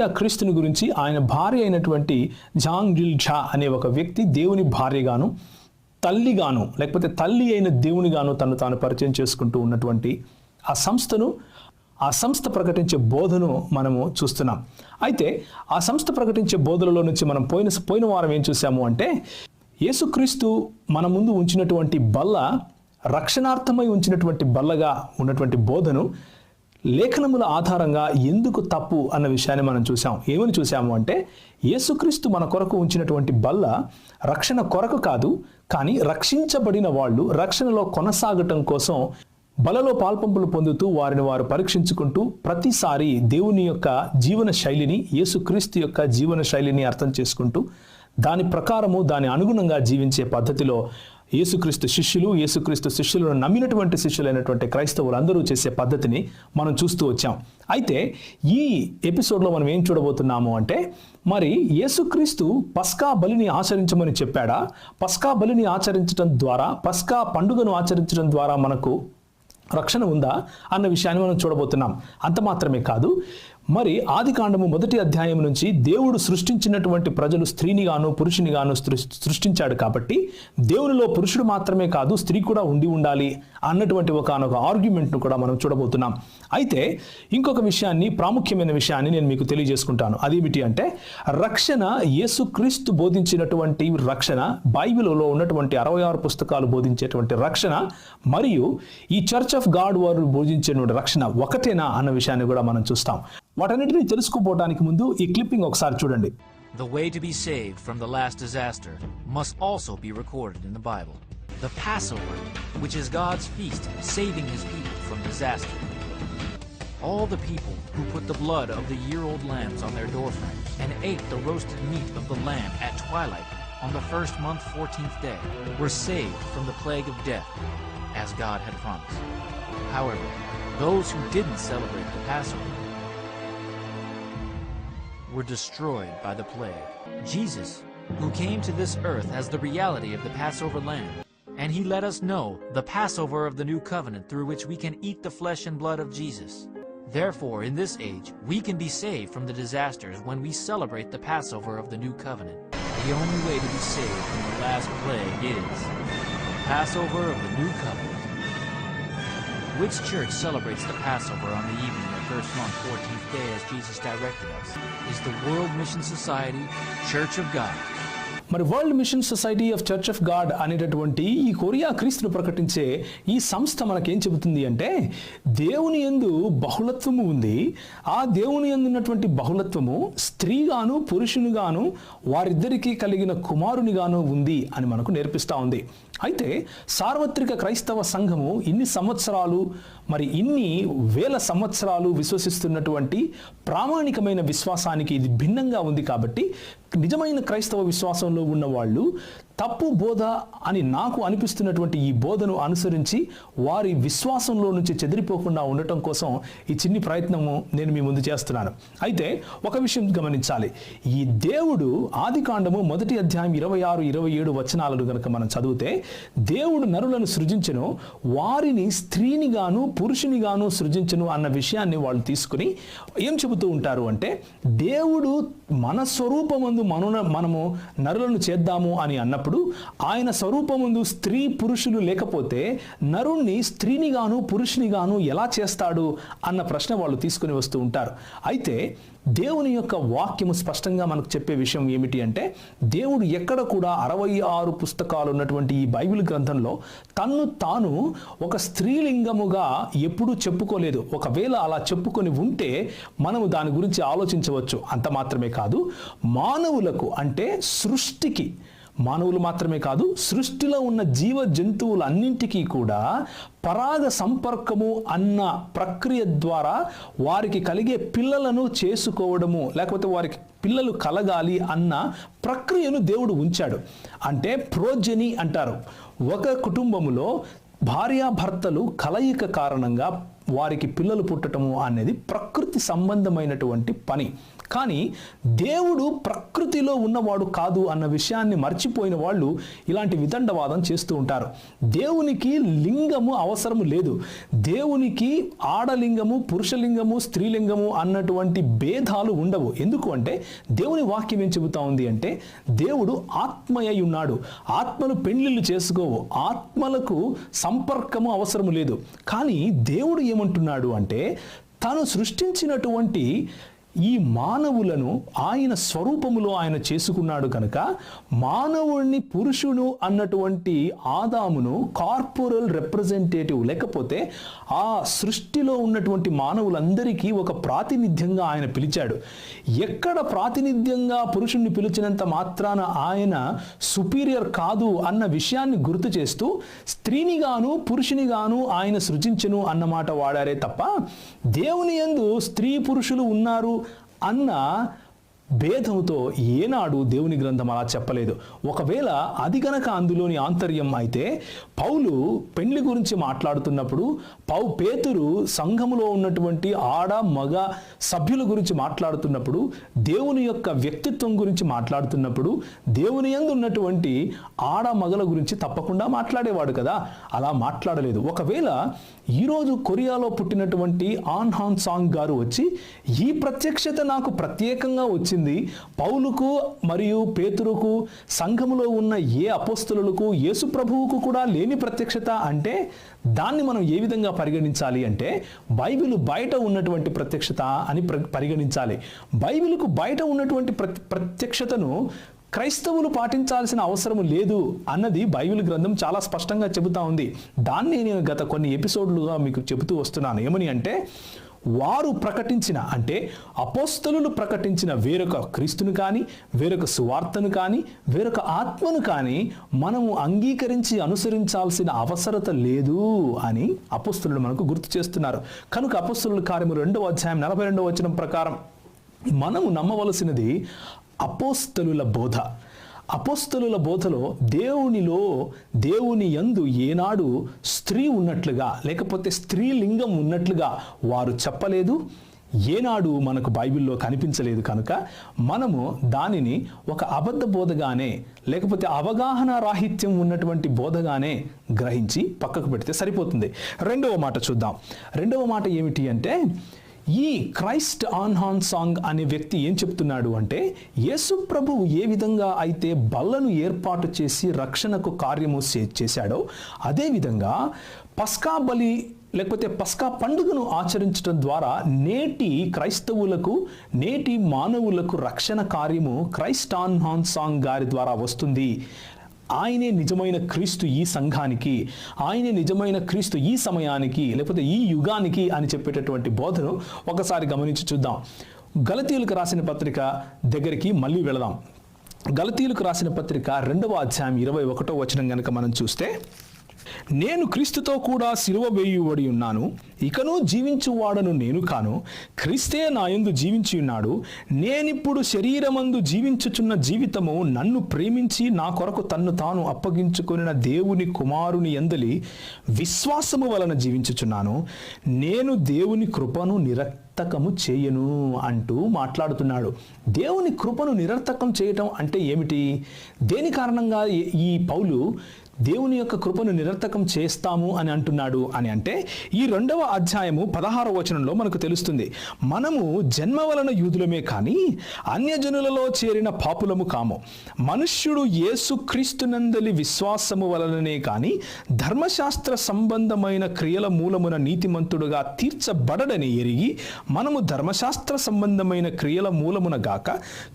Korea క్రీస్తుని గురించి ఆయన భార్య అయినటువంటి జాంగ్ జిల్ ఝా అనే ఒక వ్యక్తి దేవుని భార్యగాను తల్లిగాను లేకపోతే తల్లి అయిన దేవునిగాను తను తాను పరిచయం చేసుకుంటూ ఉన్నటువంటి ఆ సంస్థను ఆ సంస్థ ప్రకటించే బోధను మనము చూస్తున్నాం. అయితే ఆ సంస్థ ప్రకటించే బోధలలో నుంచి మనం పోయిన పోయిన వారం ఏం చూసాము అంటే యేసుక్రీస్తు మన ముందు ఉంచినటువంటి బల్ల రక్షణార్థమై ఉంచినటువంటి బల్లగా ఉన్నటువంటి బోధను లేఖనముల ఆధారంగా ఎందుకు తప్పు అన్న విషయాన్ని మనం చూసాం ఏమని చూసాము అంటే యేసుక్రీస్తు మన కొరకు ఉంచినటువంటి బల్ల రక్షణ కొరకు కాదు కానీ రక్షించబడిన వాళ్ళు రక్షణలో కొనసాగటం కోసం బలలో పాల్పంపులు పొందుతూ వారిని వారు పరీక్షించుకుంటూ ప్రతిసారి దేవుని యొక్క జీవన శైలిని యేసుక్రీస్తు యొక్క జీవన శైలిని అర్థం చేసుకుంటూ దాని ప్రకారము దాని అనుగుణంగా జీవించే పద్ధతిలో యేసుక్రీస్తు శిష్యులు యేసుక్రీస్తు శిష్యులను నమ్మినటువంటి శిష్యులైనటువంటి క్రైస్తవులు అందరూ చేసే పద్ధతిని మనం చూస్తూ వచ్చాం. అయితే ఈ ఎపిసోడ్లో మనం ఏం చూడబోతున్నాము అంటే మరి యేసుక్రీస్తు పస్కా బలిని ఆచరించమని చెప్పాడా? పస్కా బలిని ఆచరించడం ద్వారా పస్కా పండుగను ఆచరించడం ద్వారా మనకు రక్షణ ఉందా? అన్న విషయాన్ని మనం చూడబోతున్నాం. అంత మాత్రమే కాదు మరి ఆది కాండము మొదటి అధ్యాయం నుంచి దేవుడు సృష్టించినటువంటి ప్రజలు స్త్రీని గాను సృష్టించాడు కాబట్టి దేవునిలో పురుషుడు మాత్రమే కాదు స్త్రీ కూడా ఉండి ఉండాలి అన్నటువంటి ఒక ఆర్గ్యుమెంట్ను కూడా మనం చూడబోతున్నాం. అయితే ఇంకొక విషయాన్ని ప్రాముఖ్యమైన విషయాన్ని నేను మీకు తెలియజేసుకుంటాను అదేమిటి అంటే రక్షణ యేసుక్రీస్తు బోధించినటువంటి రక్షణ బైబిల్లో ఉన్నటువంటి అరవై ఆరు పుస్తకాలు బోధించేటువంటి రక్షణ మరియు ఈ చర్చ్ ఆఫ్ గాడ్ వారు బోధించేటువంటి రక్షణ ఒకటేనా అన్న విషయాన్ని కూడా మనం చూస్తాం వాటన్నిటిని తెలుసుకోపోవడానికి ముందు ఈ క్లిప్పింగ్ ఒకసారి చూడండి The way to be saved from the last disaster must also be recorded in the Bible. The Passover, which is God's feast saving his people from disaster. All the people who put the blood of the year old lambs on their doorframes and ate the roasted meat of the lamb at twilight on the first month, 14th day, were saved from the plague of death, as God had promised. However, those who didn't celebrate the Passover were destroyed by the plague. Jesus, who came to this earth as the reality of the Passover lamb, and he let us know the Passover of the new covenant through which we can eat the flesh and blood of Jesus. Therefore, in this age, we can be saved from the disasters when we celebrate the Passover of the new covenant. The only way to be saved from the last plague is the Passover of the new covenant. Which church celebrates the Passover on the evening of first month, 14th day, as Jesus directed us? Is the World Mission Society Church of God. మరి world mission society of church of God అనేటటువంటి ఈ Korea క్రీస్తును ప్రకటించే ఈ సంస్థ మనకేం చెబుతుంది అంటే దేవుని యందు బహుళత్వము ఉంది. ఆ దేవుని యందు ఉన్నటువంటి బహుళత్వము స్త్రీగాను పురుషునిగాను వారిద్దరికీ కలిగిన కుమారునిగాను ఉంది అని మనకు నేర్పిస్తూ ఉంది. అయితే సార్వత్రిక క్రైస్తవ సంఘము ఇన్ని సంవత్సరాలు మరి ఇన్ని వేల సంవత్సరాలు విశ్వసిస్తున్నటువంటి ప్రామాణికమైన విశ్వాసానికి ఇది భిన్నంగా ఉంది కాబట్టి నిజమైన క్రైస్తవ విశ్వాసంలో ఉన్న వాళ్ళు తప్పు బోధ అని నాకు అనిపిస్తున్నటువంటి ఈ బోధను అనుసరించి వారి విశ్వాసంలో నుంచి చెదిరిపోకుండా ఉండటం కోసం ఈ చిన్ని ప్రయత్నము నేను మీ ముందు చేస్తున్నాను. అయితే ఒక విషయం గమనించాలి. ఈ దేవుడు ఆది కాండము మొదటి అధ్యాయం ఇరవై ఆరు ఇరవై ఏడు వచనాలను కనుక మనం చదివితే దేవుడు నరులను సృజించను వారిని స్త్రీనిగాను పురుషునిగాను సృజించను అన్న విషయాన్ని వాళ్ళు తీసుకుని ఏం చెబుతూ ఉంటారు అంటే దేవుడు మన స్వరూపమందు మనను మనము నరులను చేద్దాము అని అన్నప్పుడు ఆయన స్వరూపముందు స్త్రీ పురుషులు లేకపోతే నరుణ్ణి స్త్రీనిగాను పురుషునిగాను ఎలా చేస్తాడు అన్న ప్రశ్న వాళ్ళు తీసుకుని వస్తూ ఉంటారు. అయితే దేవుని యొక్క వాక్యము స్పష్టంగా మనకు చెప్పే విషయం ఏమిటి అంటే దేవుడు ఎక్కడ కూడా అరవై ఆరు పుస్తకాలు ఉన్నటువంటి ఈ బైబిల్ గ్రంథంలో తన్ను తాను ఒక స్త్రీలింగముగా ఎప్పుడూ చెప్పుకోలేదు. ఒకవేళ అలా చెప్పుకొని ఉంటే మనము దాని గురించి ఆలోచించవచ్చు. అంత మాత్రమే కాదు మానవులకు అంటే సృష్టికి మానవులు మాత్రమే కాదు సృష్టిలో ఉన్న జీవ జంతువులన్నింటికీ కూడా పరాగ సంపర్కము అన్న ప్రక్రియ ద్వారా వారికి కలిగే పిల్లలను చేసుకోవడము లేకపోతే వారికి పిల్లలు కలగాలి అన్న ప్రక్రియను దేవుడు ఉంచాడు. అంటే ప్రోజని అంటారు. ఒక కుటుంబములో భార్యాభర్తలు కలయిక కారణంగా వారికి పిల్లలు పుట్టడము అనేది ప్రకృతి సంబంధమైనటువంటి పని. కానీ దేవుడు ప్రకృతిలో ఉన్నవాడు కాదు అన్న విషయాన్ని మర్చిపోయిన వాళ్ళు ఇలాంటి వితండవాదం చేస్తూ ఉంటారు. దేవునికి లింగము అవసరము లేదు. దేవునికి ఆడలింగము పురుషలింగము స్త్రీలింగము అన్నటువంటి భేదాలు ఉండవు. ఎందుకు అంటే దేవుని వాక్యం ఏం చెబుతా ఉంది అంటే దేవుడు ఆత్మయ్య ఉన్నాడు. ఆత్మలు పెళ్ళిళ్ళు చేసుకోవు. ఆత్మలకు సంపర్కము అవసరము లేదు. కానీ దేవుడు ఏమంటున్నాడు అంటే తను సృష్టించినటువంటి ఈ మానవులను ఆయన స్వరూపములో ఆయన చేసుకున్నాడు కనుక మానవుడిని పురుషుడు అన్నటువంటి ఆదామును కార్పొరల్ రిప్రజెంటేటివ్ లేకపోతే ఆ సృష్టిలో ఉన్నటువంటి మానవులందరికీ ఒక ప్రాతినిధ్యంగా ఆయన పిలిచాడు. ఎక్కడ ప్రాతినిధ్యంగా పురుషుణ్ణి పిలిచినంత మాత్రాన ఆయన సుపీరియర్ కాదు అన్న విషయాన్ని గుర్తు చేస్తూ స్త్రీనిగాను పురుషునిగాను పురుషుని గాను ఆయన సృజించను అన్నమాట వాడారే తప్ప దేవుని యందు స్త్రీ పురుషులు ఉన్నారు అన్న భేదంతో ఏనాడు దేవుని గ్రంథం అలా చెప్పలేదు. ఒకవేళ అది గనక అందులోని ఆంతర్యం అయితే పౌలు పెళ్ళి గురించి మాట్లాడుతున్నప్పుడు పౌ పేతురు సంఘములో ఉన్నటువంటి ఆడ మగ సభ్యుల గురించి మాట్లాడుతున్నప్పుడు దేవుని యొక్క వ్యక్తిత్వం గురించి మాట్లాడుతున్నప్పుడు దేవుని ఎందు ఉన్నటువంటి ఆడ మగల గురించి తప్పకుండా మాట్లాడేవాడు కదా. అలా మాట్లాడలేదు. ఒకవేళ ఈరోజు కొరియాలో పుట్టినటువంటి ఆన్ హాన్ సాంగ్ గారు వచ్చి ఈ ప్రత్యక్షత నాకు ప్రత్యేకంగా వచ్చింది పౌలుకు మరియు పేతురుకు సంఘములో ఉన్న ఏ అపోస్తులకు యేసు ప్రభువుకు కూడా లేని ప్రత్యక్షత అంటే దాన్ని మనం ఏ విధంగా పరిగణించాలి అంటే బైబిల్ బయట ఉన్నటువంటి ప్రత్యక్షత అని ప్ర- పరిగణించాలి. బైబిల్కు బయట ఉన్నటువంటి ప్రత్యక్షతను క్రైస్తవులు పాటించాల్సిన అవసరం లేదు అన్నది బైబిల్ గ్రంథం చాలా స్పష్టంగా చెబుతా ఉంది. దాన్ని నేను గత కొన్ని ఎపిసోడ్లుగా మీకు చెబుతూ వస్తున్నాను. ఏమని అంటే వారు ప్రకటించిన అంటే అపోస్తలులు ప్రకటించిన వేరొక క్రీస్తును కానీ వేరొక సువార్తను కానీ వేరొక ఆత్మను కానీ మనము అంగీకరించి అనుసరించాల్సిన అవసరత లేదు అని అపోస్తులు మనకు గుర్తు చేస్తున్నారు. కనుక అపోస్తలుల కార్యము రెండవ అధ్యాయం నలభై రెండవ వచనం ప్రకారం మనము నమ్మవలసినది అపోస్తలుల బోధ. అపోస్తలుల బోధలో దేవునిలో దేవుని యందు ఏనాడు స్త్రీ ఉన్నట్లుగా లేకపోతే స్త్రీ లింగం ఉన్నట్లుగా వారు చెప్పలేదు. ఏనాడు మనకు బైబిల్లో కనిపించలేదు కనుక మనము దానిని ఒక అబద్ధ బోధగానే లేకపోతే అవగాహన రాహిత్యం ఉన్నటువంటి బోధగానే గ్రహించి పక్కకు పెడితే సరిపోతుంది. రెండవ మాట చూద్దాం. రెండవ మాట ఏమిటి అంటే ఈ క్రైస్ట్ ఆన్ హాన్ సాంగ్ అనే వ్యక్తి ఏం చెప్తున్నాడు అంటే యేసు ప్రభువు ఏ విధంగా అయితే బల్లను ఏర్పాటు చేసి రక్షణకు కార్యము చే- చేశాడో అదేవిధంగా పస్కా బలి లేకపోతే పస్కా పండుగను ఆచరించడం ద్వారా నేటి క్రైస్తవులకు నేటి మానవులకు రక్షణ కార్యము క్రైస్ట్ ఆన్ హాన్ సాంగ్ గారి ద్వారా వస్తుంది. ఆయనే నిజమైన క్రీస్తు ఈ సంఘానికి ఆయనే నిజమైన క్రీస్తు ఈ సమయానికి లేకపోతే ఈ యుగానికి అని చెప్పేటటువంటి బోధను ఒకసారి గమనించి చూద్దాం. గలతీయులకు రాసిన పత్రిక దగ్గరికి మళ్ళీ వెళదాం. గలతీయులకు రాసిన పత్రిక రెండవ అధ్యాయం ఇరవై ఒకటో వచనం కనుక మనం చూస్తే నేను క్రీస్తుతో కూడా సిలువ వేయుబడి ఉన్నాను. ఇకను జీవించువాడను నేను కాను. క్రీస్తే నా యందు జీవించి ఉన్నాడు. నేనిప్పుడు శరీరమందు జీవించుచున్న జీవితము నన్ను ప్రేమించి నా కొరకు తన్ను తాను అప్పగించుకున్న దేవుని కుమారుని ఎందలి విశ్వాసము వలన జీవించుచున్నాను. నేను దేవుని కృపను నిరర్థకము చేయను అంటూ మాట్లాడుతున్నాడు. దేవుని కృపను నిరర్థకం చేయటం అంటే ఏమిటి? దేని కారణంగా ఈ పౌలు దేవుని యొక్క కృపను నిరర్థకం చేస్తాము అని అంటున్నాడు అని అంటే ఈ రెండవ అధ్యాయము పదహారవ వచనంలో మనకు తెలుస్తుంది. మనము జన్మ వలన యూదులమే కానీ అన్యజనులలో చేరిన పాపులము కాము. మనుష్యుడు యేసు క్రీస్తునందలి విశ్వాసము వలననే కానీ ధర్మశాస్త్ర సంబంధమైన క్రియల మూలమున నీతిమంతుడుగా తీర్చబడడని ఎరిగి మనము ధర్మశాస్త్ర సంబంధమైన క్రియల మూలమున గాక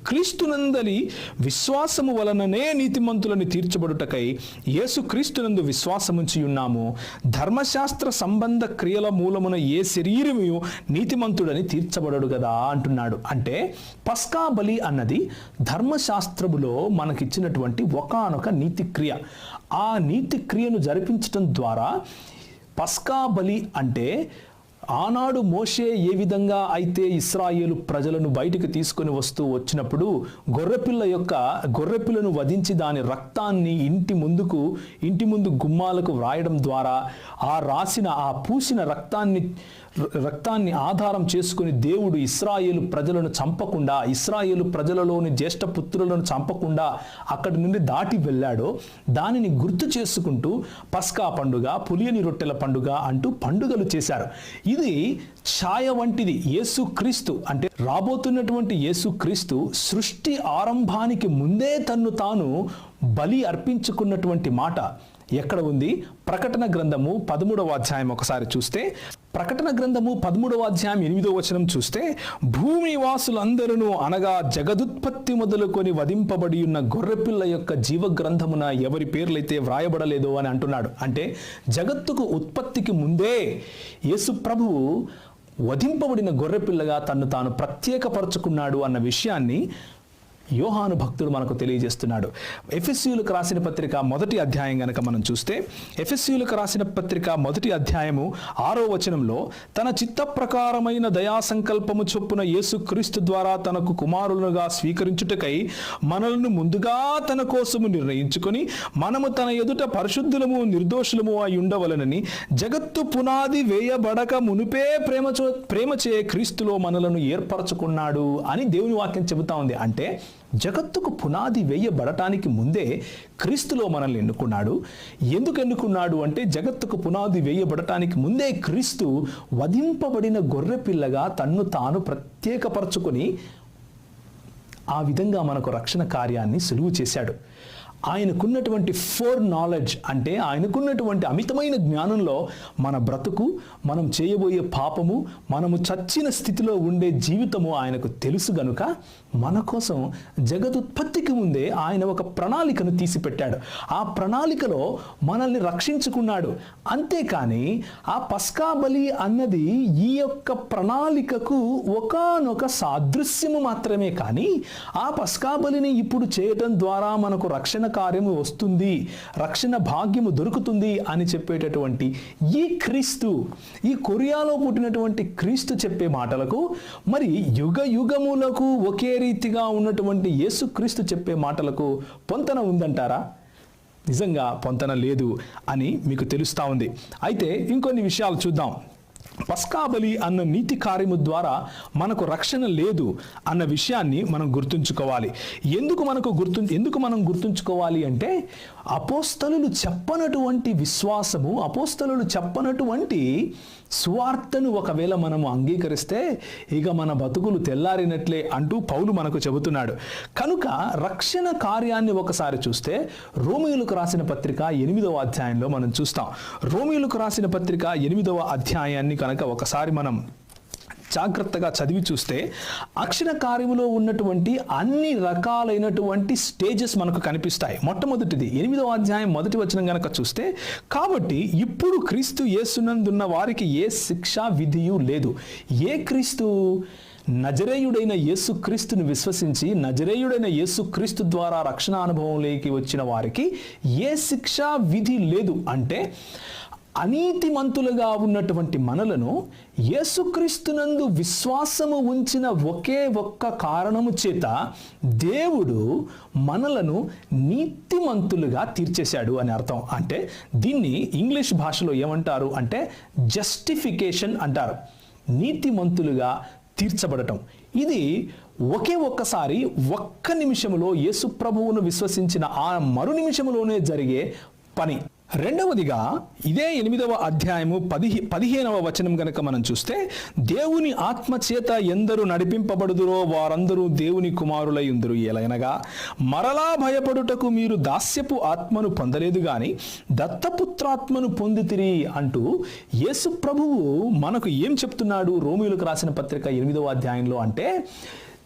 క్రీస్తునందలి విశ్వాసము వలననే నీతిమంతులని తీర్చబడుటకై యేసు క్రీస్తునందు విశ్వాసముంచి ఉన్నాము. ధర్మశాస్త్ర సంబంధ క్రియల మూలమున ఏ శరీరము నీతిమంతుడని తీర్చబడడు కదా అంటున్నాడు. అంటే పస్కా బలి అన్నది ధర్మశాస్త్రములో మనకిచ్చినటువంటి ఒకానొక నీతి క్రియ ఆ నీతి క్రియను జరిపించటం ద్వారా పస్కా బలి అంటే ఆనాడు మోషే ఏ విధంగా అయితే ఇస్రాయేలు ప్రజలను బయటికి తీసుకొని వస్తూ వచ్చినప్పుడు గొర్రెపిల్ల యొక్క గొర్రెపిల్లను వధించి దాని రక్తాన్ని ఇంటి ముందుకు ఇంటి ముందు గుమ్మాలకు వ్రాయడం ద్వారా ఆ రాసిన ఆ పూసిన రక్తాన్ని రక్తాన్ని ఆధారం చేసుకుని దేవుడు ఇస్రాయేలు ప్రజలను చంపకుండా ఇస్రాయేలు ప్రజలలోని జ్యేష్ఠ పుత్రులను చంపకుండా అక్కడి నుండి దాటి వెళ్ళాడో దానిని గుర్తు చేసుకుంటూ పస్కా పండుగ పులియని రొట్టెల పండుగ అంటూ పండుగలు చేశారు. ఇది ఛాయ వంటిది. యేసుక్రీస్తు అంటే రాబోతున్నటువంటి యేసుక్రీస్తు సృష్టి ఆరంభానికి ముందే తన్ను తాను బలి అర్పించుకున్నటువంటి మాట. ఎక్కడ ఉంది? ప్రకటన గ్రంథము పదమూడవ అధ్యాయం ఒకసారి చూస్తే ప్రకటన గ్రంథము పదమూడవ అధ్యాయం ఎనిమిదో వచనం చూస్తే భూమి వాసులందరూ అనగా జగదుత్పత్తి మొదలుకొని వధింపబడి ఉన్న గొర్రెపిల్ల యొక్క జీవ గ్రంథమున ఎవరి పేర్లైతే వ్రాయబడలేదో అని అంటున్నాడు. అంటే జగత్తుకు ఉత్పత్తికి ముందే యేసు ప్రభువు వధింపబడిన గొర్రెపిల్లగా తను తాను ప్రత్యేకపరచుకున్నాడు అన్న విషయాన్ని యోహాను భక్తుడు మనకు తెలియజేస్తున్నాడు. ఎఫ్ఎస్యులకు రాసిన పత్రిక మొదటి అధ్యాయం గనక మనం చూస్తే ఎఫ్ఎస్యులకు రాసిన పత్రిక మొదటి అధ్యాయము ఆరో వచనంలో తన చిత్త ప్రకారమైన దయా సంకల్పము చొప్పున యేసుక్రీస్తు ద్వారా తనకు కుమారులుగా స్వీకరించుటకై మనలను ముందుగా తన కోసము నిర్ణయించుకొని మనము తన ఎదుట పరిశుద్ధులము నిర్దోషులము అయి ఉండవలనని జగత్తు పునాది వేయబడక మునుపే ప్రేమ ప్రేమ చే క్రీస్తులో మనలను ఏర్పరచుకున్నాడు అని దేవుని వాక్యం చెబుతా ఉంది. అంటే జగత్తుకు పునాది వేయబడటానికి ముందే క్రీస్తులో మనల్ని ఎన్నుకున్నాడు. ఎందుకు ఎన్నుకున్నాడు అంటే జగత్తుకు పునాది వేయబడటానికి ముందే క్రీస్తు వధింపబడిన గొర్రె పిల్లగా తన్ను తాను ప్రత్యేకపరచుకొని ఆ విధంగా మనకు రక్షణ కార్యాన్ని సులువు చేశాడు. ఆయనకున్నటువంటి ఫోర్ నాలెడ్జ్ అంటే ఆయనకున్నటువంటి అమితమైన జ్ఞానంలో మన బ్రతుకు మనం చేయబోయే పాపము మనము చచ్చిన స్థితిలో ఉండే జీవితము ఆయనకు తెలుసు గనుక మన కోసం జగదుత్పత్తికి ముందే ఆయన ఒక ప్రణాళికను తీసిపెట్టాడు. ఆ ప్రణాళికలో మనల్ని రక్షించుకున్నాడు. అంతేకాని ఆ పస్కా బలి అన్నది ఈ యొక్క ప్రణాళికకు ఒకానొక సాదృశ్యము మాత్రమే కానీ ఆ పస్కా బలిని ఇప్పుడు చేయటం ద్వారా మనకు రక్షణ కార్యము వస్తుంది రక్షణ భాగ్యము దొరుకుతుంది అని చెప్పేటటువంటి ఈ క్రీస్తు ఈ కొరియాలో పుట్టినటువంటి క్రీస్తు చెప్పే మాటలకు మరి యుగ యుగములకు ఒకే రీతిగా ఉన్నటువంటి యేసుక్రీస్తు చెప్పే మాటలకు పొంతన ఉందంటారా? నిజంగా పొంతన లేదు అని మీకు తెలుస్తూ ఉంది. అయితే ఇంకొన్ని విషయాలు చూద్దాం. పస్కాబలి అన్న నీతి కార్యము ద్వారా మనకు రక్షణ లేదు అన్న విషయాన్ని మనం గుర్తుంచుకోవాలి. ఎందుకు మనకు గుర్తు ఎందుకు మనం గుర్తుంచుకోవాలి అంటే అపోస్తలులు చెప్పనటువంటి విశ్వాసము అపోస్తలులు చెప్పనటువంటి సువార్తను ఒకవేళ మనము అంగీకరిస్తే ఇక మన బతుకులు తెల్లారినట్లే అంటూ పౌలు మనకు చెబుతున్నాడు. కనుక రక్షణ కార్యాన్ని ఒకసారి చూస్తే రోమియులకు రాసిన పత్రిక ఎనిమిదవ అధ్యాయంలో మనం చూస్తాం. రోమియులకు రాసిన పత్రిక ఎనిమిదవ అధ్యాయాన్ని కనుక ఒకసారి మనం జాగ్రత్తగా చదివి చూస్తే అక్షర కార్యములో ఉన్నటువంటి అన్ని రకాలైనటువంటి స్టేజెస్ మనకు కనిపిస్తాయి. మొట్టమొదటిది ఎనిమిదవ అధ్యాయం మొదటి వచనం గనక చూస్తే కాబట్టి ఇప్పుడు క్రీస్తు యేసునందున్న వారికి ఏ శిక్ష విధియు లేదు. ఏ క్రీస్తు నజరేయుడైన యేసుక్రీస్తుని విశ్వసించి నజరేయుడైన యేసుక్రీస్తు ద్వారా రక్షణ అనుభవంలోకి వచ్చిన వారికి ఏ శిక్షా విధి లేదు. అంటే అనీతిమంతులుగా ఉన్నటువంటి మనలను యేసుక్రీస్తునందు విశ్వాసము ఉంచిన ఒకే ఒక్క కారణము చేత దేవుడు మనలను నీతిమంతులుగా తీర్చేశాడు అని అర్థం. అంటే దీన్ని ఇంగ్లీష్ భాషలో ఏమంటారు అంటే జస్టిఫికేషన్ అంటారు. నీతిమంతులుగా తీర్చబడటం. ఇది ఒకే ఒక్కసారి ఒక్క నిమిషములో యేసు ప్రభువును విశ్వసించిన ఆ మరు నిమిషంలోనే జరిగే పని. రెండవదిగా ఇదే ఎనిమిదవ అధ్యాయము పదిహే పదిహేనవ వచనం గనక మనం చూస్తే దేవుని ఆత్మ చేత ఎందరు నడిపింపబడుదురో వారందరూ దేవుని కుమారులై ఉందరు. ఎలయనగా మరలా భయపడుటకు మీరు దాస్యపు ఆత్మను పొందలేదు గాని దత్తపుత్రాత్మను పొందితిరి అంటూ యేసు ప్రభువు మనకు ఏం చెప్తున్నాడు? రోమిలకు రాసిన పత్రిక ఎనిమిదవ అధ్యాయంలో అంటే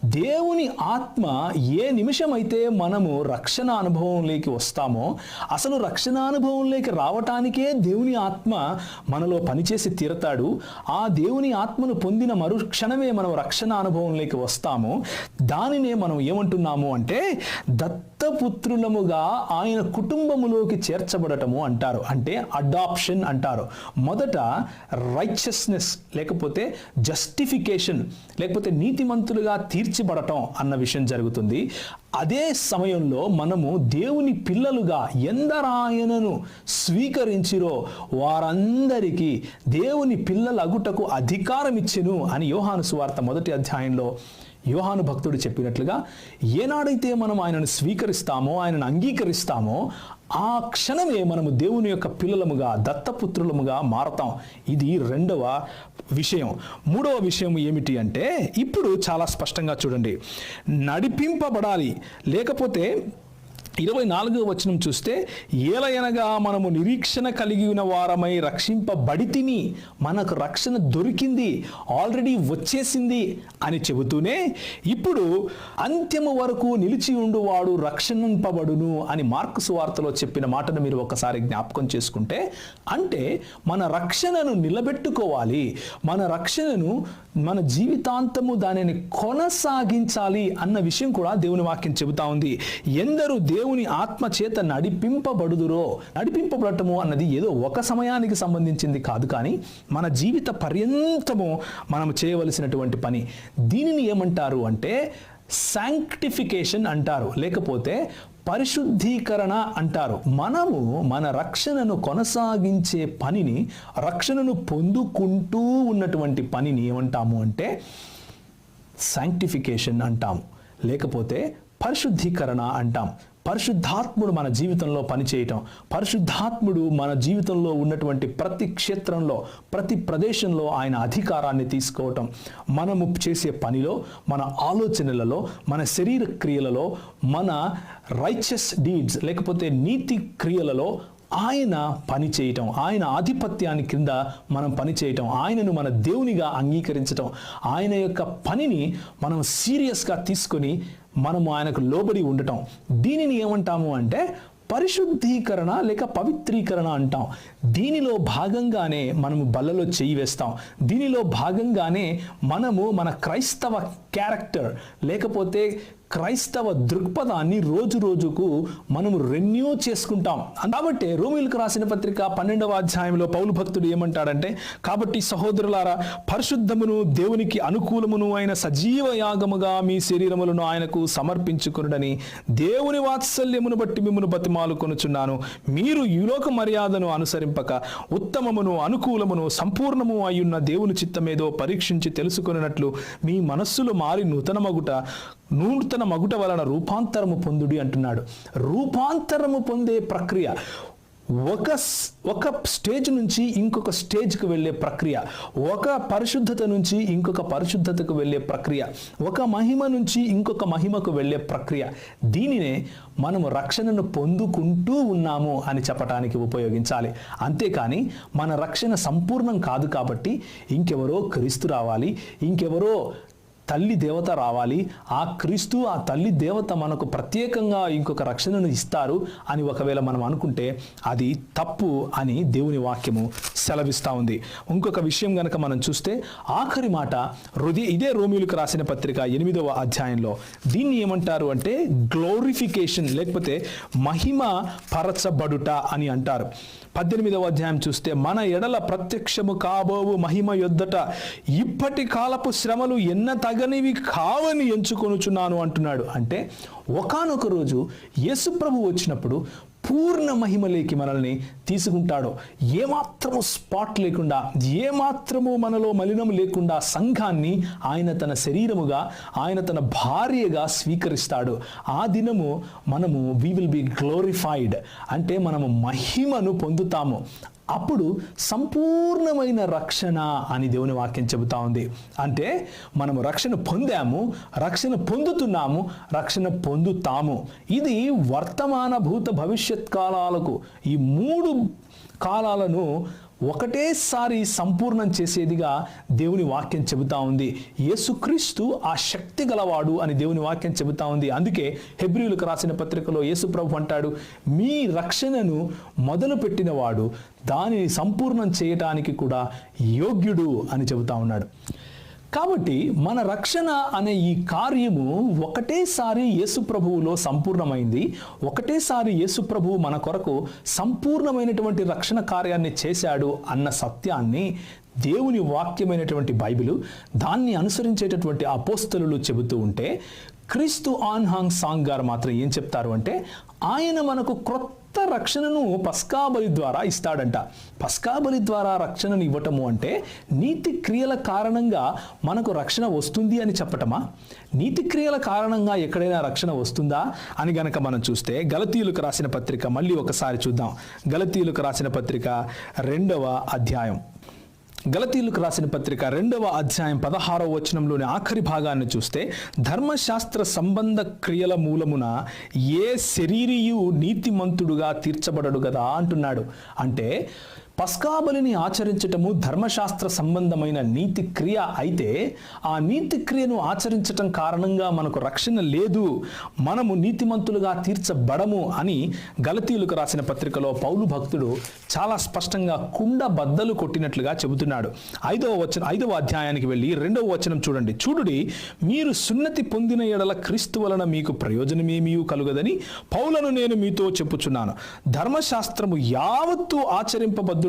దేవుని ఆత్మ ఏ నిమిషమైతే మనము రక్షణ అనుభవంలోకి వస్తామో అసలు రక్షణ అనుభవంలోకి రావటానికే దేవుని ఆత్మ మనలో పనిచేసి తీరతాడు. ఆ దేవుని ఆత్మను పొందిన మరుక్షణమే మనం రక్షణ అనుభవంలోకి వస్తాము. దానినే మనం ఏమంటున్నాము అంటే దత్ దత్తపుత్రులముగా ఆయన కుటుంబములోకి చేర్చబడటము అంటారు. అంటే అడాప్షన్ అంటారు. మొదట రైచస్నెస్ లేకపోతే జస్టిఫికేషన్ లేకపోతే నీతిమంతులుగా తీర్చిబడటం అన్న విషయం జరుగుతుంది. అదే సమయంలో మనము దేవుని పిల్లలుగా ఎందరాయనను స్వీకరించిరో వారందరికీ దేవుని పిల్లలగుటకు అధికారం ఇచ్చెను అని యోహాను సువార్త మొదటి అధ్యాయంలో యోహాను భక్తుడు చెప్పినట్లుగా ఏనాడైతే మనం ఆయనను స్వీకరిస్తామో ఆయనను అంగీకరిస్తామో ఆ క్షణమే మనము దేవుని యొక్క పిల్లలముగా దత్తపుత్రులముగా మారతాం. ఇది రెండవ విషయం. మూడవ విషయం ఏమిటి అంటే ఇప్పుడు చాలా స్పష్టంగా చూడండి. నడిపింపబడాలి. లేకపోతే ఇరవై నాలుగవ వచనం చూస్తే ఏలయనగా మనము నిరీక్షణ కలిగి ఉన్న వారమై రక్షింపబడితిమి మనకు రక్షణ దొరికింది ఆల్రెడీ వచ్చేసింది అని చెబుతూనే ఇప్పుడు అంత్యము వరకు నిలిచి ఉండువాడు రక్షణింపబడును అని మార్కు సువార్తలో చెప్పిన మాటను మీరు ఒకసారి జ్ఞాపకం చేసుకుంటే అంటే మన రక్షణను నిలబెట్టుకోవాలి మన రక్షణను మన జీవితాంతము దానిని కొనసాగించాలి అన్న విషయం కూడా దేవుని వాక్యం చెబుతా ఉంది. ఎందరు దేవుని ఆత్మ చేత నడిపింపబడుదురో నడిపింపబడటము అన్నది ఏదో ఒక సమయానికి సంబంధించింది కాదు కానీ మన జీవిత పర్యంతము మనం చేయవలసినటువంటి పని. దీనిని ఏమంటారు అంటే శాంక్టిఫికేషన్ అంటారు. లేకపోతే పరిశుద్ధీకరణ అంటారు. మనము మన రక్షణను కొనసాగించే పనిని రక్షణను పొందుకుంటూ ఉన్నటువంటి పనిని ఏమంటాము అంటే శాంక్టిఫికేషన్ అంటాము. లేకపోతే పరిశుద్ధీకరణ అంటాం. పరిశుద్ధాత్ముడు మన జీవితంలో పనిచేయటం పరిశుద్ధాత్ముడు మన జీవితంలో ఉన్నటువంటి ప్రతి క్షేత్రంలో ప్రతి ప్రదేశంలో ఆయన అధికారాన్ని తీసుకోవటం మనము చేసే పనిలో మన ఆలోచనలలో మన శరీర క్రియలలో మన రైచస్ డీడ్స్ లేకపోతే నీతి క్రియలలో ఆయన పని చేయటం ఆయన ఆధిపత్యాన్ని కింద మనం పని చేయటం ఆయనను మన దేవునిగా అంగీకరించటం ఆయన యొక్క పనిని మనం సీరియస్గా తీసుకొని మనము ఆయనకు లోబడి ఉండటం. దీనిని ఏమంటాము అంటే పరిశుద్ధీకరణ లేక పవిత్రీకరణ అంటాం. దీనిలో భాగంగానే మనము బల్లలో చేయి వేస్తాం. దీనిలో భాగంగానే మనము మన క్రైస్తవ క్యారెక్టర్ లేకపోతే క్రైస్తవ దృక్పథాన్ని రోజు రోజుకు మనము రెన్యూ చేసుకుంటాం. కాబట్టి రోమిలకు రాసిన పత్రిక పన్నెండవ అధ్యాయంలో పౌలు భక్తుడు ఏమంటాడంటే కాబట్టి సహోదరులారా పరిశుద్ధమును దేవునికి అనుకూలమును అయిన సజీవ యాగముగా మీ శరీరములను ఆయనకు సమర్పించుకునుడని దేవుని వాత్సల్యమును బట్టి మిమ్మను బతిమాలు కొనుచున్నాను. మీరు యులోక మర్యాదను అనుసరింపక ఉత్తమమును అనుకూలమును సంపూర్ణము అయ్యున్న దేవుని చిత్తమేదో పరీక్షించి తెలుసుకున్నట్లు మీ మనస్సులు మారి నూతనమగుట నూతన మగుట వలన రూపాంతరము పొందుడి అంటున్నాడు. రూపాంతరము పొందే ప్రక్రియ ఒక ఒక స్టేజ్ నుంచి ఇంకొక స్టేజ్కి వెళ్ళే ప్రక్రియ ఒక పరిశుద్ధత నుంచి ఇంకొక పరిశుద్ధతకు వెళ్ళే ప్రక్రియ ఒక మహిమ నుంచి ఇంకొక మహిమకు వెళ్ళే ప్రక్రియ. దీనినే మనము రక్షణను పొందుకుంటూ ఉన్నాము అని చెప్పటానికి ఉపయోగించాలి. అంతేకాని మన రక్షణ సంపూర్ణం కాదు కాబట్టి ఇంకెవరో క్రీస్తు రావాలి ఇంకెవరో తల్లి దేవత రావాలి ఆ క్రీస్తు ఆ తల్లి దేవత మనకు ప్రత్యేకంగా ఇంకొక రక్షణను ఇస్తారు అని ఒకవేళ మనం అనుకుంటే అది తప్పు అని దేవుని వాక్యము సెలవిస్తూ ఉంది. ఇంకొక విషయం గనక మనం చూస్తే ఆఖరి మాట హృదయ ఇదే రోమిలకు రాసిన పత్రిక ఎనిమిదవ అధ్యాయంలో. దీన్ని ఏమంటారు అంటే గ్లోరిఫికేషన్ లేకపోతే మహిమ పరచబడుట అని అంటారు. పద్దెనిమిదవ అధ్యాయం చూస్తే మన ఎడల ప్రత్యక్షము కాబోవు మహిమ యొద్దట. ఇప్పటి కాలపు శ్రమలు ఎన్న తగనివి కావని ఎంచుకొనుచున్నాను అంటున్నాడు. అంటే ఒకానొక రోజు యేసుప్రభు వచ్చినప్పుడు పూర్ణ మహిమలేకి మనల్ని తీసుకుంటాడో. ఏమాత్రము స్పాట్ లేకుండా ఏమాత్రము మనలో మలినం లేకుండా సంఘాన్ని ఆయన తన శరీరముగా ఆయన తన భార్యగా స్వీకరిస్తాడు. ఆ దినము మనము వి విల్ బి గ్లోరిఫైడ్ అంటే మనము మహిమను పొందుతాము. అప్పుడు సంపూర్ణమైన రక్షణ అని దేవుని వాక్యం చెబుతా ఉంది. అంటే మనము రక్షణ పొందాము రక్షణ పొందుతున్నాము రక్షణ పొందుతాము. ఇది వర్తమాన భూత భవిష్యత్ కాలాలకు ఈ మూడు కాలాలను ఒకటేసారి సంపూర్ణం చేసేదిగా దేవుని వాక్యం చెబుతా ఉంది. యేసుక్రీస్తు ఆ శక్తి గలవాడు అని దేవుని వాక్యం చెబుతా ఉంది. అందుకే హెబ్రిలకు రాసిన పత్రికలో యేసు ప్రభు అంటాడు మీ రక్షణను మొదలు పెట్టినవాడు దానిని సంపూర్ణం చేయటానికి కూడా యోగ్యుడు అని చెబుతా ఉన్నాడు. కాబట్టి మన రక్షణ అనే ఈ కార్యము ఒకటేసారి యేసుప్రభువులో సంపూర్ణమైంది. ఒకటేసారి యేసుప్రభువు మన కొరకు సంపూర్ణమైనటువంటి రక్షణ కార్యాన్ని చేశాడు అన్న సత్యాన్ని దేవుని వాక్యమైనటువంటి బైబిలు దాన్ని అనుసరించేటటువంటి అపోస్తలు చెబుతూ ఉంటే క్రీస్తు ఆన్ హాంగ్ సాంగ్ గారు మాత్రం ఏం చెప్తారు అంటే ఆయన మనకు క్రొత్త రక్షణను పస్కాబలి ద్వారా ఇస్తాడంట. పస్కాబలి ద్వారా రక్షణను ఇవ్వటము అంటే నీతి క్రియల కారణంగా మనకు రక్షణ వస్తుంది అని చెప్పటమా? నీతి క్రియల కారణంగా ఎక్కడైనా రక్షణ వస్తుందా? అని గనక మనం చూస్తే గలతీయులకు రాసిన పత్రిక మళ్ళీ ఒకసారి చూద్దాం. గలతీయులకు రాసిన పత్రిక రెండవ అధ్యాయం. గలతీలకు రాసిన పత్రిక రెండవ అధ్యాయం పదహారవ వచనంలోని ఆఖరి భాగాన్ని చూస్తే ధర్మశాస్త్ర సంబంధ క్రియల మూలమున ఏ శరీరియు నీతిమంతుడుగా తీర్చబడడు కదా అంటున్నాడు. అంటే పస్కాబలిని ఆచరించటము ధర్మశాస్త్ర సంబంధమైన నీతి క్రియ అయితే ఆ నీతి క్రియను ఆచరించటం కారణంగా మనకు రక్షణ లేదు. మనము నీతిమంతులుగా తీర్చబడము అని గలతీయులకు రాసిన పత్రికలో పౌలు భక్తుడు చాలా స్పష్టంగా కుండ బద్దలు కొట్టినట్లుగా చెబుతున్నాడు. ఐదవ వచన ఐదవ అధ్యాయానికి వెళ్ళి రెండవ వచనం చూడండి. చూడుడి మీరు సున్నతి పొందిన ఎడల క్రీస్తు వలన మీకు ప్రయోజనమేమీ కలుగదని పౌలను నేను మీతో చెప్పుచున్నాను. ధర్మశాస్త్రము యావత్తు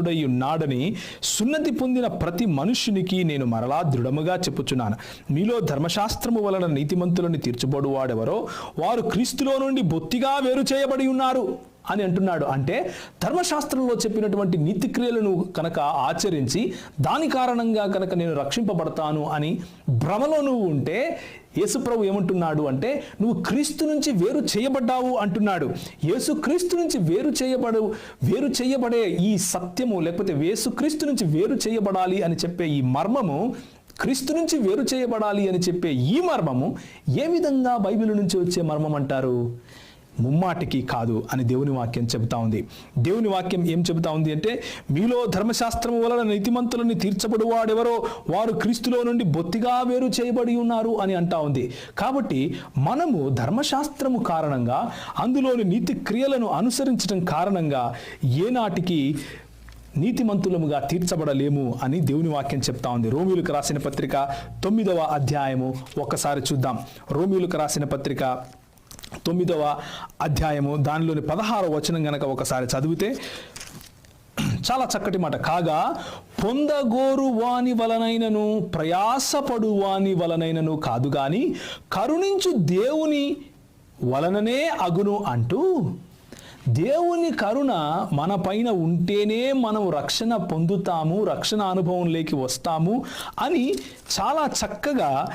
ఆచరింపబద్దుడై ఉన్నాడని సున్నతి పొందిన ప్రతి మనుష్యునికి నేను మరలా దృఢముగా చెప్పుచున్నాను. మీలో ధర్మశాస్త్రము వలన నీతిమంతులను తీర్చబడువాడెవరో? వారు క్రీస్తులో నుండి బొత్తిగా వేరు చేయబడి ఉన్నారు. అని అంటున్నాడు. అంటే ధర్మశాస్త్రంలో చెప్పినటువంటి నీతి క్రియలను కనుక ఆచరించి దాని కారణంగా కనుక నేను రక్షింపబడతాను అని భ్రమలో నువ్వు ఉంటే యేసుప్రభు ఏమంటున్నాడు అంటే నువ్వు క్రీస్తు నుంచి వేరు చేయబడ్డావు అంటున్నాడు. యేసు క్రీస్తు నుంచి వేరు చేయబడు వేరు చేయబడే ఈ సత్యము లేకపోతే యేసు క్రీస్తు నుంచి వేరు చేయబడాలి అని చెప్పే ఈ మర్మము క్రీస్తు నుంచి వేరు చేయబడాలి అని చెప్పే ఈ మర్మము ఏ విధంగా బైబిల్ నుంచి వచ్చే మర్మం అంటారు? ముమ్మాటికి కాదు అని దేవుని వాక్యం చెబుతా ఉంది. దేవుని వాక్యం ఏం చెబుతా ఉంది అంటే మీలో ధర్మశాస్త్రము వలన నీతిమంతులని తీర్చబడువాడెవరో వారు క్రీస్తులో నుండి బొత్తిగా వేరు చేయబడి ఉన్నారు అని అంటా ఉంది. కాబట్టి మనము ధర్మశాస్త్రము కారణంగా అందులోని నీతి క్రియలను అనుసరించడం కారణంగా ఏనాటికి నీతిమంతులముగా తీర్చబడలేము అని దేవుని వాక్యం చెప్తా ఉంది. రోమిలకు రాసిన పత్రిక తొమ్మిదవ అధ్యాయము ఒక్కసారి చూద్దాం. రోమిలకు రాసిన పత్రిక తొమ్మిదవ అధ్యాయము. దానిలోని పదహారవ వచనం గనక ఒకసారి చదివితే చాలా చక్కటి మాట. కాగా పొందగోరు వాని వలనైనను ప్రయాసపడు వాని వలనైనను కాదు గాని కరుణించు దేవుని వలననే అగును అంటూ దేవుని కరుణ మన పైన ఉంటేనే మనం రక్షణ పొందుతాము రక్షణ అనుభవంలోకి వస్తాము అని చాలా చక్కగా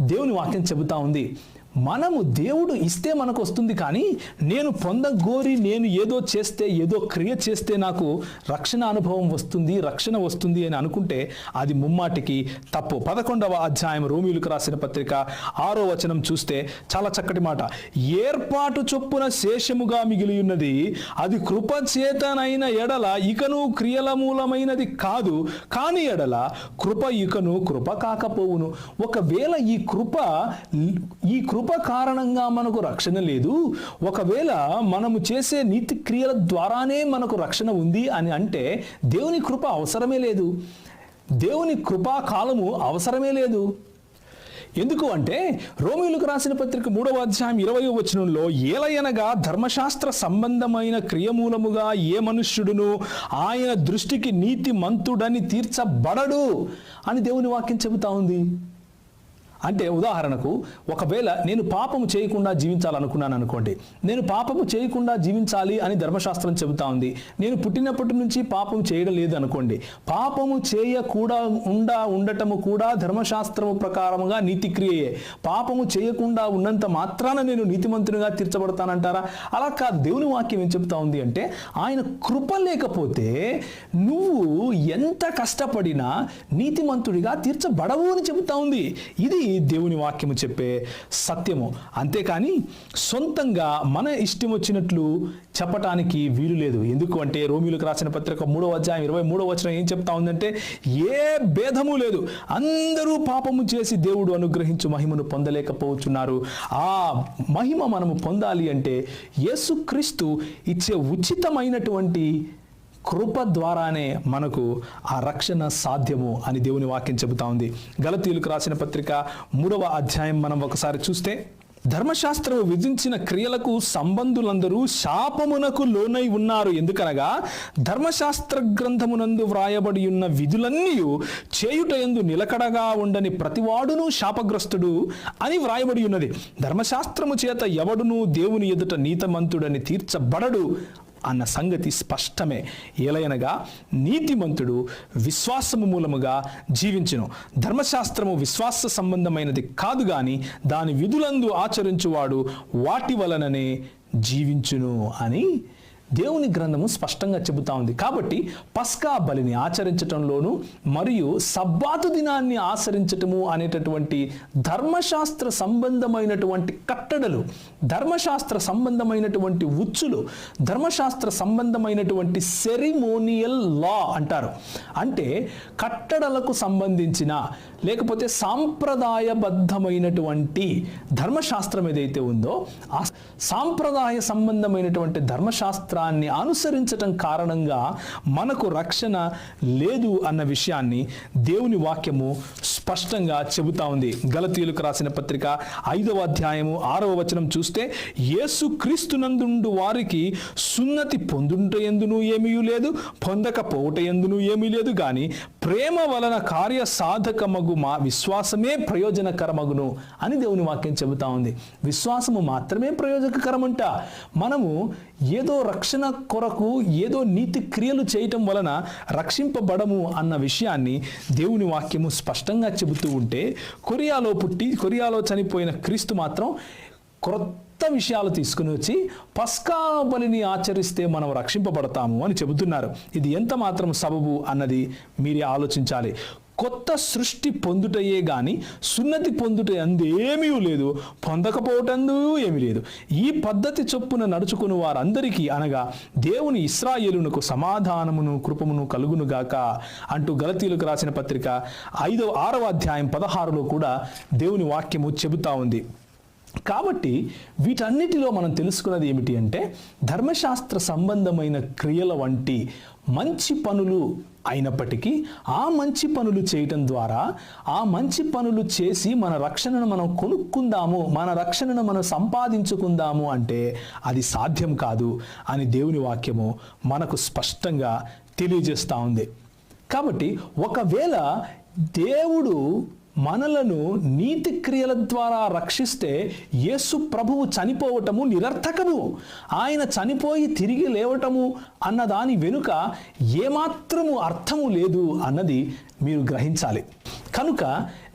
దేవుని వాక్యం చెబుతా ఉంది. మనము దేవుడు ఇస్తే మనకు వస్తుంది కానీ నేను పొందగోరి నేను ఏదో చేస్తే ఏదో క్రియ చేస్తే నాకు రక్షణ అనుభవం వస్తుంది రక్షణ వస్తుంది అని అనుకుంటే అది ముమ్మాటికి తప్పు. పదకొండవ అధ్యాయం రోమిలకు రాసిన పత్రిక ఆరో వచనం చూస్తే చాలా చక్కటి మాట. ఏర్పాటు చొప్పున శేషముగా మిగిలి ఉన్నది అది కృపచేతనైన ఎడల ఇకను క్రియల మూలమైనది కాదు కాని ఎడల కృప ఇకను కృప కాకపోవును. ఒకవేళ ఈ కృప ఈ కృప కృప కారణంగా మనకు రక్షణ లేదు. ఒకవేళ మనము చేసే నీతి క్రియల ద్వారానే మనకు రక్షణ ఉంది అని అంటే దేవుని కృప అవసరమే లేదు. దేవుని కృపా కాలము అవసరమే లేదు. ఎందుకు అంటే రోమిలకు రాసిన పత్రిక మూడవ అధ్యాయం ఇరవై వచనంలో ఏలయనగా ధర్మశాస్త్ర సంబంధమైన క్రియమూలముగా ఏ మనుష్యుడును ఆయన దృష్టికి నీతి మంతుడని తీర్చబడడు అని దేవుని వాక్యం చెబుతా ఉంది. అంటే ఉదాహరణకు ఒకవేళ నేను పాపము చేయకుండా జీవించాలనుకున్నాను అనుకోండి నేను పాపము చేయకుండా జీవించాలి అని ధర్మశాస్త్రం చెబుతా ఉంది. నేను పుట్టినప్పటి నుంచి పాపం చేయడం లేదు అనుకోండి పాపము చేయకూడా ఉండా ఉండటము కూడా ధర్మశాస్త్రము ప్రకారముగా నీతిక్రియయే. పాపము చేయకుండా ఉన్నంత మాత్రాన నేను నీతిమంతునిగా తీర్చబడతానంటారా? అలా కాదు దేవుని వాక్యం ఏం చెబుతా ఉంది అంటే ఆయన కృప లేకపోతే నువ్వు ఎంత కష్టపడినా నీతిమంతుడిగా తీర్చబడవు అని చెబుతా ఉంది. ఇది దేవుని వాక్యము చెప్పే సత్యము. అంతేకాని సొంతంగా మన ఇష్టం వచ్చినట్లు చెప్పటానికి వీలు లేదు. ఎందుకు అంటే రోమిలకు రాసిన పత్రిక మూడవ అధ్యాయం ఇరవై మూడవ వచ్చిన ఏం చెప్తా ఉందంటే ఏ భేదము లేదు. అందరూ పాపము చేసి దేవుడు అనుగ్రహించు మహిమను పొందలేకపోతున్నారు. ఆ మహిమ మనము పొందాలి అంటే యేసుక్రీస్తు ఇచ్చే ఉచితమైనటువంటి కృప ద్వారానే మనకు ఆ రక్షణ సాధ్యము అని దేవుని వాక్యం చెబుతా ఉంది. గలతీయులకు రాసిన పత్రిక మూడవ అధ్యాయం మనం ఒకసారి చూస్తే ధర్మశాస్త్రము విధించిన క్రియలకు సంబంధులందరూ శాపమునకు లోనై ఉన్నారు. ఎందుకనగా ధర్మశాస్త్ర గ్రంథమునందు వ్రాయబడి ఉన్న విధులన్నీ చేయుట ఎందు నిలకడగా ఉండని ప్రతివాడును శాపగ్రస్తుడు అని వ్రాయబడి ఉన్నది. ధర్మశాస్త్రము చేత ఎవడును దేవుని ఎదుట నీతమంతుడని తీర్చబడడు. అన్న సంగతి స్పష్టమే. ఏలయనగా నీతిమంతుడు విశ్వాసము మూలముగా జీవించును. ధర్మశాస్త్రము విశ్వాస సంబంధమైనది కాదు గాని దాని విధులందు ఆచరించువాడు వాటి వలననే జీవించును అని దేవుని గ్రంథము స్పష్టంగా చెబుతా ఉంది. కాబట్టి పస్కా బలిని ఆచరించటంలోను మరియు సబ్బాతు దినాన్ని ఆచరించటము అనేటటువంటి ధర్మశాస్త్ర సంబంధమైనటువంటి కట్టడలు ధర్మశాస్త్ర సంబంధమైనటువంటి ఉచ్చులు ధర్మశాస్త్ర సంబంధమైనటువంటి సెరిమోనియల్ లా అంటారు. అంటే కట్టడలకు సంబంధించిన లేకపోతే సాంప్రదాయబద్ధమైనటువంటి ధర్మశాస్త్రం ఏదైతే ఉందో ఆ సాంప్రదాయ సంబంధమైనటువంటి ధర్మశాస్త్రాన్ని అనుసరించటం కారణంగా మనకు రక్షణ లేదు అన్న విషయాన్ని దేవుని వాక్యము స్పష్టంగా చెబుతా ఉంది. గలతీయులకు రాసిన పత్రిక ఐదవ అధ్యాయము ఆరవ వచనం చూస్తే యేసు క్రీస్తునందుండు వారికి సున్నతి పొందుట ఎందునూ ఏమీ లేదు పొందకపోవట ఎందునూ ఏమీ లేదు కానీ ప్రేమ వలన కార్య సాధకమగు మా విశ్వాసమే ప్రయోజనకరమగును అని దేవుని వాక్యం చెబుతా ఉంది. విశ్వాసము మాత్రమే ప్రయోజనకరమంట. మనము ఏదో రక్షణ కొరకు ఏదో నీతి క్రియలు చేయటం వలన రక్షింపబడము అన్న విషయాన్ని దేవుని వాక్యము స్పష్టంగా చెబుతూ ఉంటే కొరియాలో పుట్టి కొరియాలో చనిపోయిన క్రీస్తు మాత్రం క్రొత్త విషయాలు తీసుకుని వచ్చి పస్కా బలిని ఆచరిస్తే మనం రక్షింపబడతాము అని చెబుతున్నారు. ఇది ఎంత మాత్రం సబబు అన్నది మీరే ఆలోచించాలి. కొత్త సృష్టి పొందుటయే గాని సున్నతి పొందుట అందేమీ లేదు పొందకపోవటందు ఏమీ లేదు. ఈ పద్ధతి చొప్పున నడుచుకుని వారందరికీ అనగా దేవుని ఇస్రాయేలునకు సమాధానమును కృపమును కలుగునుగాక అంటూ గలతీలకు రాసిన పత్రిక ఐదవ ఆరవ అధ్యాయం పదహారులో కూడా దేవుని వాక్యము చెబుతా ఉంది. కాబట్టి వీటన్నిటిలో మనం తెలుసుకున్నది ఏమిటి అంటే ధర్మశాస్త్ర సంబంధమైన క్రియల వంటి మంచి పనులు అయినప్పటికీ ఆ మంచి పనులు చేయటం ద్వారా ఆ మంచి పనులు చేసి మన రక్షణను మనం కొనుక్కుందాము మన రక్షణను మనం సంపాదించుకుందాము అంటే అది సాధ్యం కాదు అని దేవుని వాక్యము మనకు స్పష్టంగా తెలియజేస్తూ ఉంది. కాబట్టి ఒకవేళ దేవుడు మనలను నీతి క్రియల ద్వారా రక్షిస్తే యేసు ప్రభువు చనిపోవటము నిరర్థకము. ఆయన చనిపోయి తిరిగి లేవటము అన్నదాని వెనుక ఏమాత్రము అర్థము లేదు అన్నది మీరు గ్రహించాలి. కనుక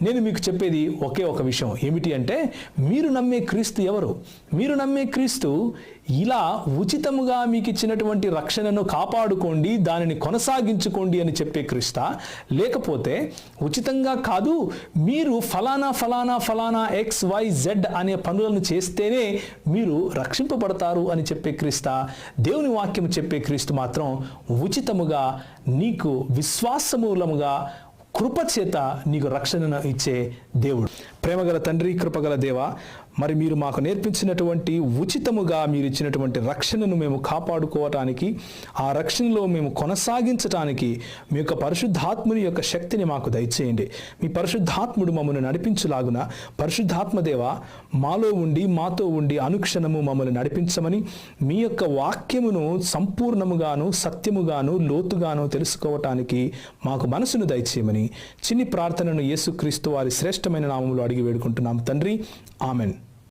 నేను మీకు చెప్పేది ఒకే ఒక విషయం. ఏమిటి అంటే మీరు నమ్మే క్రీస్తు ఎవరు? మీరు నమ్మే క్రీస్తు ఇలా ఉచితముగా మీకు ఇచ్చినటువంటి రక్షణను కాపాడుకోండి దానిని కొనసాగించుకోండి అని చెప్పే క్రీస్తా? లేకపోతే ఉచితంగా కాదు మీరు ఫలానా ఫలానా ఫలానా ఎక్స్ వై జెడ్ అనే పనులను చేస్తేనే మీరు రక్షింపబడతారు అని చెప్పే క్రీస్తా? దేవుని వాక్యం చెప్పే క్రీస్తు మాత్రం ఉచితముగా నీకు విశ్వాసమూలముగా కృపచేత నీకు రక్షణను ఇచ్చే దేవుడు. ప్రేమగల తండ్రి కృపగల దేవ మరి మీరు మాకు నేర్పించినటువంటి ఉచితముగా మీరు ఇచ్చినటువంటి రక్షణను మేము కాపాడుకోవటానికి ఆ రక్షణలో మేము కొనసాగించటానికి మీ యొక్క పరిశుద్ధాత్ముని యొక్క శక్తిని మాకు దయచేయండి. మీ పరిశుద్ధాత్ముడు మమ్మల్ని నడిపించులాగున పరిశుద్ధాత్మ దేవ మాలో ఉండి మాతో ఉండి అనుక్షణము మమ్మల్ని నడిపించమని మీ యొక్క వాక్యమును సంపూర్ణముగాను సత్యముగాను లోతుగాను తెలుసుకోవటానికి మాకు మనసును దయచేయమని చిన్ని ప్రార్థనను యేసుక్రీస్తు వారి శ్రేష్టమైన నామములో అడిగి వేడుకుంటున్నాం. తండ్రి ఆమెన్.